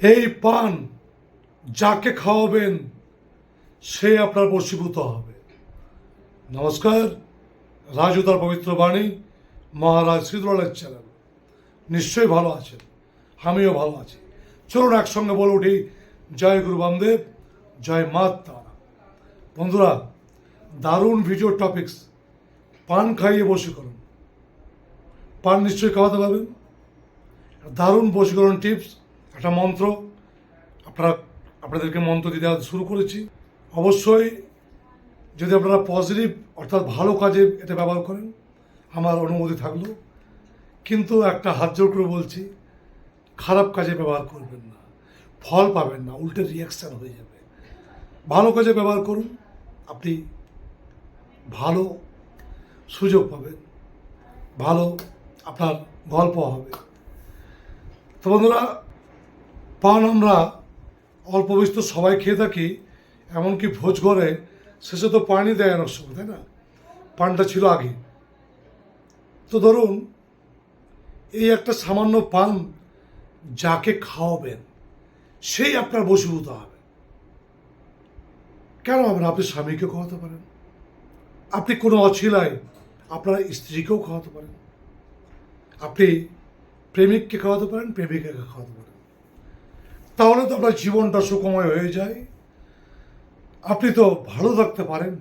এই পান যাকে খাওয়াবেন, সে আপনার বশীভূত হবে। নমস্কার, রাজু তার পবিত্র বাণী, মহারাজ শ্রীদুলালের চ্যানেল। নিশ্চয়ই ভালো আছেন, আমিও ভালো আছি। চলুন একসঙ্গে বলে উঠি, জয় গুরু বামদেব, জয় মা তারা। বন্ধুরা, দারুণ ভিডিও টপিকস পান খাইয়ে বশীকরণ। পান নিশ্চয়ই খাওয়াতে পারবেন? দারুণ বশীকরণ টিপস একটা মন্ত্র। আপনারা, আপনাদেরকে মন্ত্র দিতে শুরু করেছি। অবশ্যই যদি আপনারা পজিটিভ অর্থাৎ ভালো কাজে এটা ব্যবহার করেন, আমার অনুমতি থাকল। কিন্তু একটা হাত জোর করে বলছি, খারাপ কাজে ব্যবহার করবেন না। ফল পাবেন না, উল্টে রিয়াকশান হয়ে যাবে। ভালো কাজে ব্যবহার করুন, আপনি ভালো সুযোগ পাবেন। ভালো আপনার গল্প হবে। তো বন্ধুরা পান আমরা অল্প বিস্তর সবাই খেয়ে থাকি, এমনকি ভোজ ঘরে শেষে তো পানি দেয় অনেক সময়, তাই না? পানটা ছিল আগে। তো ধরুন, এই একটা সামান্য পান যাকে খাওয়াবেন, সেই আপনার বশীভূত হবে। কেন হবে না? আপনি স্বামীকে খাওয়াতে পারেন। আপনি কোনো অছিলায় আপনার স্ত্রীকেও খাওয়াতে পারেন। আপনি প্রেমিককে খাওয়াতে পারেন, প্রেমিকাকে খাওয়াতে পারেন। তাহলে তো আপনার জীবনটা সুখময় হয়ে যায়। আপনি তো ভালো থাকতে পারেন।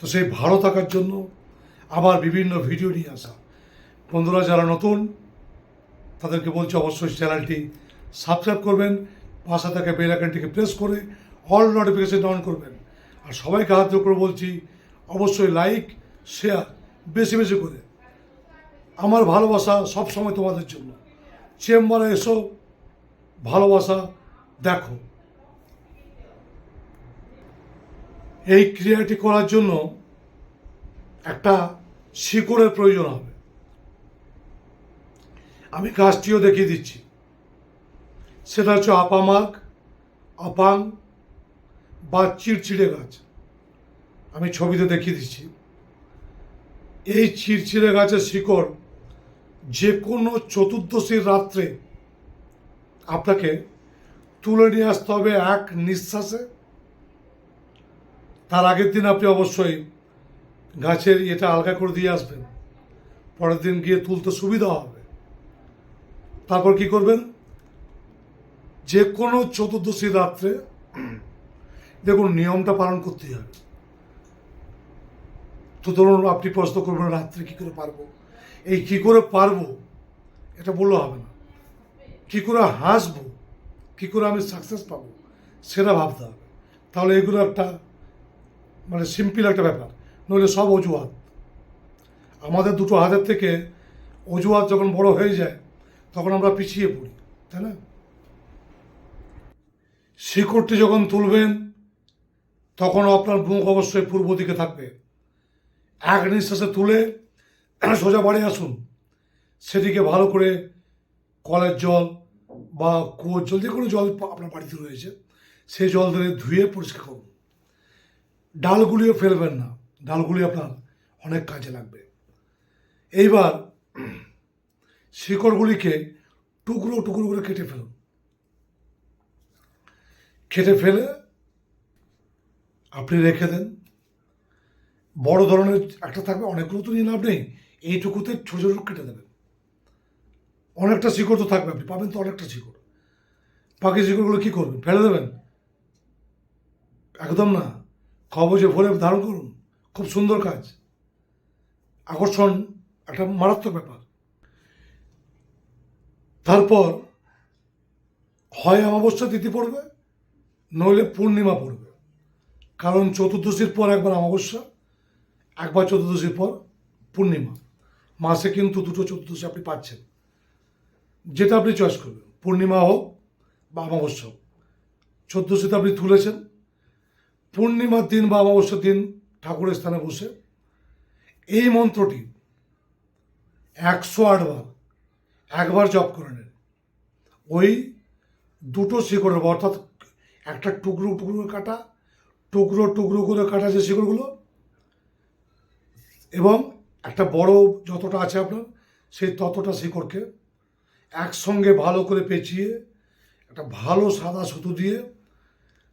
তো সেই ভালো থাকার জন্য আবার বিভিন্ন ভিডিও নিয়ে আসা। বন্ধুরা, যারা নতুন, তাদেরকে বলছি অবশ্যই চ্যানেলটি সাবস্ক্রাইব করবেন, পাশে থাকা বেল আইকনটিকে প্রেস করে অল নোটিফিকেশন অন করবেন। আর সবাইকে হাত করে বলছি, অবশ্যই লাইক, শেয়ার বেশি বেশি করে। আমার ভালোবাসা সব সময় তোমাদের জন্য। চেম্বারে এসো ভালোবাসা, দেখো। এই ক্রিয়াটি করার জন্য একটা শিকড়ের প্রয়োজন হবে। আমি গাছটিও দেখিয়ে দিচ্ছি। সেটা হচ্ছে আপামার্ক আপাং, বা চিড়চিড়ে গাছ। আমি ছবিতে দেখিয়ে দিচ্ছি। এই চিড়চিড়ে গাছের শিকড় যে কোনো চতুর্দশীর রাত্রে আপনাকে তুলে নিয়ে আসতে হবে এক নিঃশ্বাসে। তার আগের দিন আপনি অবশ্যই গাছের এটা আলগা করে দিয়ে আসবেন। পরের দিন গিয়ে তুলতে সুবিধা হবে। তারপর কি করবেন? যে কোনো চতুর্দশী রাত্রে দেখুন, নিয়মটা পালন করতেই হবে। তো ধরুন, আপনি প্রশ্ন করবেন, রাত্রে কী করে পারব? এই কী করে পারব? এটা বললে হবে না। কী করে হাসবো? কী করে আমি সাকসেস পাবো? সেটা ভাবতে হবে। তাহলে এগুলো একটা মানে সিম্পল একটা ব্যাপার। নইলে সব অজুহাত। আমাদের দুটো হাতের থেকে অজুহাত যখন বড় হয়ে যায়, তখন আমরা পিছিয়ে পড়ি, তাই না? শিকড়টি যখন তুলবেন, তখন আপনার মুখ অবশ্যই পূর্ব দিকে থাকবে। এক নিঃশ্বাসে তুলে সোজা বাড়ি আসুন। সেটিকে ভালো করে কলের জল বা কুয়োর জল, যে কোনো জল আপনার বাড়িতে রয়েছে সেই জল ধরে ধুয়ে পরিষ্কার করুন। ডালগুলিও ফেলবেন না। ডালগুলি আপনার অনেক কাজে লাগবে। এইবার শিকড়গুলিকে টুকরো টুকরো করে কেটে ফেলুন। কেটে ফেলে আপনি রেখে দেন। বড় ধরনের একটা থাকবে, অনেকগুলো তো নিয়ে লাভ নেই। এইটুকুতে ছোটো ছোটো কেটে দেবেন। অনেকটা শিকড় তো থাকবে, আপনি পাবেন তো অনেকটা শিকড়। বাকি শিকড়গুলো কী করবেন? ফেলে দেবেন? একদম না। কবজে ভরে ধারণ করুন। খুব সুন্দর কাজ। আকর্ষণ একটা মারাত্মক ব্যাপার। তারপর হয় অমাবস্যা, তিথি পড়বে, নইলে পূর্ণিমা পড়বে। কারণ চতুর্দশীর পর একবার অমাবস্যা, একবার চতুর্দশীর পর পূর্ণিমা। মাসে কিন্তু দুটো চতুর্দশী আপনি পাচ্ছেন। যেটা আপনি চয়েস করবেন, পূর্ণিমা হোক বা অমাবস্যা হোক। চোদ্দশীতে আপনি তুলেছেন। পূর্ণিমার দিন বা অমাবস্যার দিন ঠাকুরের স্থানে বসে এই মন্ত্রটি একশো আটবার একবার জপ করে নেন। ওই দুটো শিকড়ের অর্থাৎ একটা টুকরো টুকরো কাটা, টুকরো টুকরো করে কাটা যে শিকড়গুলো, এবং একটা বড় যতটা আছে আপনার, সেই ততটা শিকড়কে একসঙ্গে ভালো করে পেঁচিয়ে, একটা ভালো সাদা সুতো দিয়ে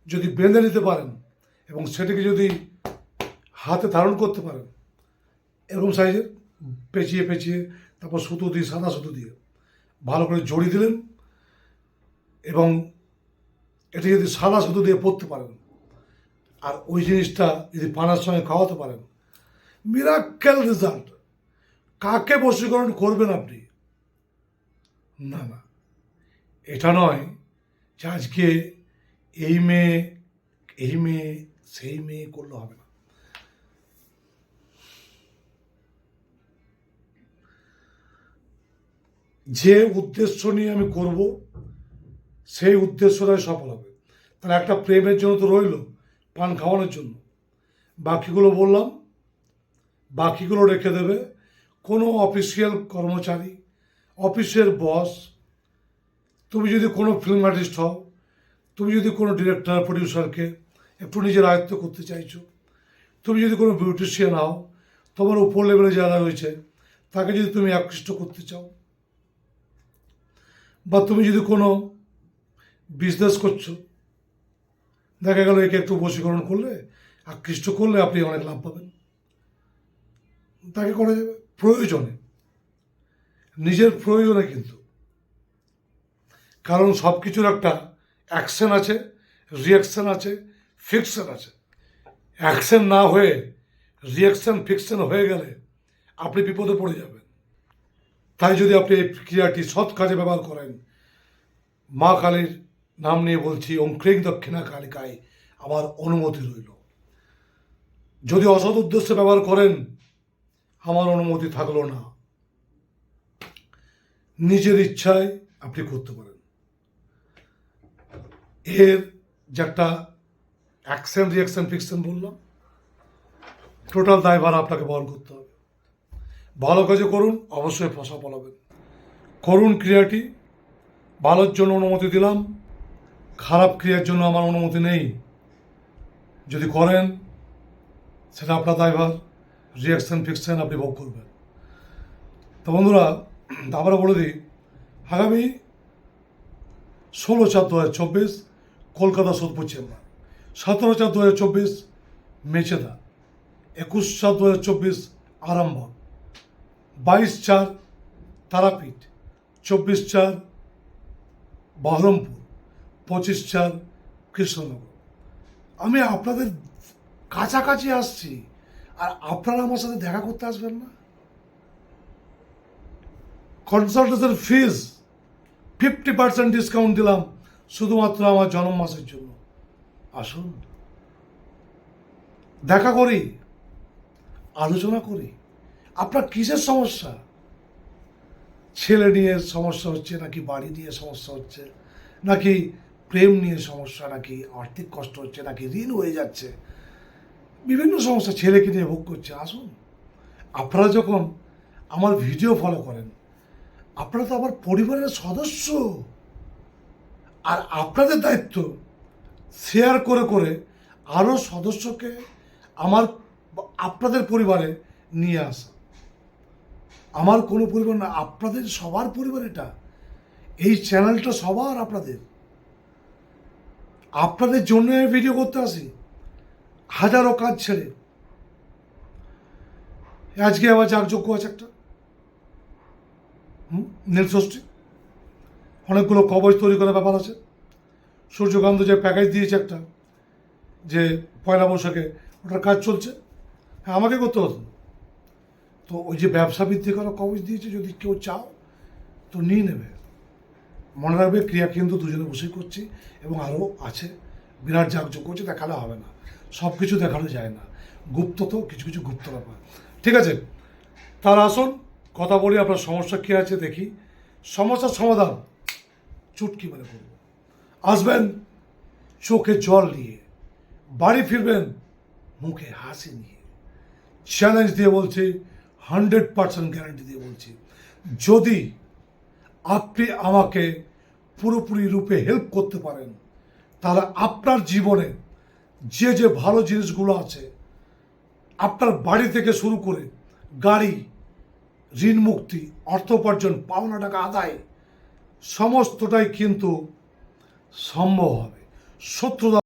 যদি বেঁধে নিতে পারেন এবং সেটাকে যদি হাতে ধারণ করতে পারেন, এরকম সাইজের পেঁচিয়ে পেঁচিয়ে তারপর সুতো দিয়ে, সাদা সুতো দিয়ে ভালো করে জড়িয়ে দিলেন এবং এটা যদি সাদা সুতো দিয়ে পরতে পারেন আর ওই জিনিসটা যদি পানার সঙ্গে খাওয়াতে পারেন মিরাক্কেল রেজাল্ট কাকে বশীকরণ করবেন আপনি? না না। এটা নয় যে আজকে এই মেয়ে এই মেয়ে, সেই মেয়ে করলে হবে না। যে উদ্দেশ্য নিয়ে আমি করব, সেই উদ্দেশ্যটাই সফল হবে। তাহলে একটা প্রেমের জন্য তো রইল, পান খাওয়ানোর জন্য। বাকিগুলো বললাম, বাকিগুলো রেখে দেবে। কোনো অফিসিয়াল কর্মচারী অফিসের বস, তুমি যদি কোনো ফিল্ম আর্টিস্ট হও, তুমি যদি কোনো ডিরেক্টর প্রডিউসারকে একটু নিজের আয়ত্ত করতে চাইছো, তুমি যদি কোনো বিউটিশিয়ান হও, তোমার উপর লেভেলে যারা রয়েছে, তাকে যদি তুমি আকৃষ্ট করতে চাও, বা তুমি যদি কোনো বিজনেস করছ, দেখা গেল একে একটু বশীকরণ করলে, আকৃষ্ট করলে আপনি অনেক লাভ পাবেন। তাকে করা যাবে প্রয়োজনে। নিজের প্রয়োজনে কিন্তু। কারণ সব কিছুর একটা অ্যাকশন আছে রিয়াকশন আছে ফিকশন আছে। অ্যাকশন না হয়ে রিয়াকশন ফিকশন হয়ে গেলে আপনি বিপদে পড়ে যাবেন। তাই যদি আপনি এই ক্রিয়াটি সৎ কাজে ব্যবহার করেন, মা কালীর নাম নিয়ে বলছি ওম ক্রিং দক্ষিণা কালিকায় আমার অনুমতি রইল। যদি অসৎ উদ্দেশ্যে ব্যবহার করেন, আমার অনুমতি থাকল না। নিজের ইচ্ছায় আপনি করতে পারেন। এর যে একটা অ্যাকশন রিয়াকশন ফিকশন বললাম টোটাল দায়ভার আপনাকে বহন করতে হবে। ভালো কাজে করুন, অবশ্যই ফসা ফলাবেন করুন ক্রিয়াটি, ভালোর জন্য অনুমতি দিলাম, খারাপ ক্রিয়ার জন্য আমার অনুমতি নেই। যদি করেন, সেটা আপনার দায়ভার রিয়াকশন ফিকশন আপনি ভোগ করবেন। তো বন্ধুরা আবারও বলে দিই, আগামী ষোলো চার দু হাজার চব্বিশ কলকাতা সোদপুর চেম্বার সতেরো চার দু হাজার চব্বিশ মেচেদা, একুশ চার দু হাজার চব্বিশ আরামবাগ, বাইশ চার তারাপীঠ, চব্বিশ চার বহরমপুর, পঁচিশ চার কৃষ্ণনগর। আমি আপনাদের কাছাকাছি আসছি, আর আপনারা আমার সাথে দেখা করতে আসবেন না? Consultation fees fifty percent discount দিলাম, শুধুমাত্র আমার জন্ম মাসের জন্য। আসুন, দেখা করি, আলোচনা করি, আপনার কিসের সমস্যা? ছেলে নিয়ে সমস্যা হচ্ছে, নাকি বাড়ি নিয়ে সমস্যা হচ্ছে, নাকি প্রেম নিয়ে সমস্যা, নাকি আর্থিক কষ্ট হচ্ছে, নাকি ঋণ হয়ে যাচ্ছে? বিভিন্ন সমস্যা ছেলেকে নিয়ে ভোগ করছে। আসুন, আপনারা যখন আমার ভিডিও ফলো করেন আপনারা তো আমার পরিবারের সদস্য। আর আপনাদের দায়িত্ব শেয়ার করে করে আরও সদস্যকে আমার আপনাদের পরিবারে নিয়ে আসা। আমার কোনো পরিবার না, আপনাদের সবার পরিবার এটা। এই চ্যানেলটা সবার আপনাদের। আপনাদের জন্য আমি ভিডিও করতে আসি। হাজারো কাজ ছেড়ে। আজকে আবার যাগযজ্ঞ আছে একটা। নীলষষ্ঠী অনেকগুলো কবচ তৈরি করার ব্যাপার আছে। সূর্যকান্ত যে প্যাকেজ দিয়েছে একটা, যে পয়লা বৈশাখে, ওটার কাজ চলছে। হ্যাঁ আমাকে করতে হতো তো ওই যে ব্যবসা বৃদ্ধি করা কবচ দিয়েছে, যদি কেউ চাও, তো নিয়ে নেবে। মনে রাখবে, ক্রিয়া কিন্তু দুজনে বসেই করছি, এবং আরও আছে। বিরাট যাগযোগ করছে, দেখালে হবে না। সব কিছু দেখানো যায় না। গুপ্ত তো, কিছু কিছু গুপ্ত ব্যাপার। ঠিক আছে? তার আসুন। কথা বলি, আপনার সমস্যা কী আছে দেখি। সমস্যার সমাধান চুটকি মেরে করব আসবেন চোখে জল নিয়ে, বাড়ি ফিরবেন মুখে হাসি নিয়ে। চ্যালেঞ্জ দিয়ে বলছি হান্ড্রেড পার্সেন্ট গ্যারান্টি দিয়ে বলছি, যদি আপনি আমাকে পুরোপুরি রূপে হেল্প করতে পারেন, তাহলে আপনার জীবনে যে যে ভালো জিনিসগুলো আছে, আপনার বাড়ি থেকে শুরু করে গাড়ি ঋণ মুক্তি অর্থ উপার্জন পাওনা টাকা আদায় সমস্তটাই কিন্তু সম্ভব হবে। শত্রুতা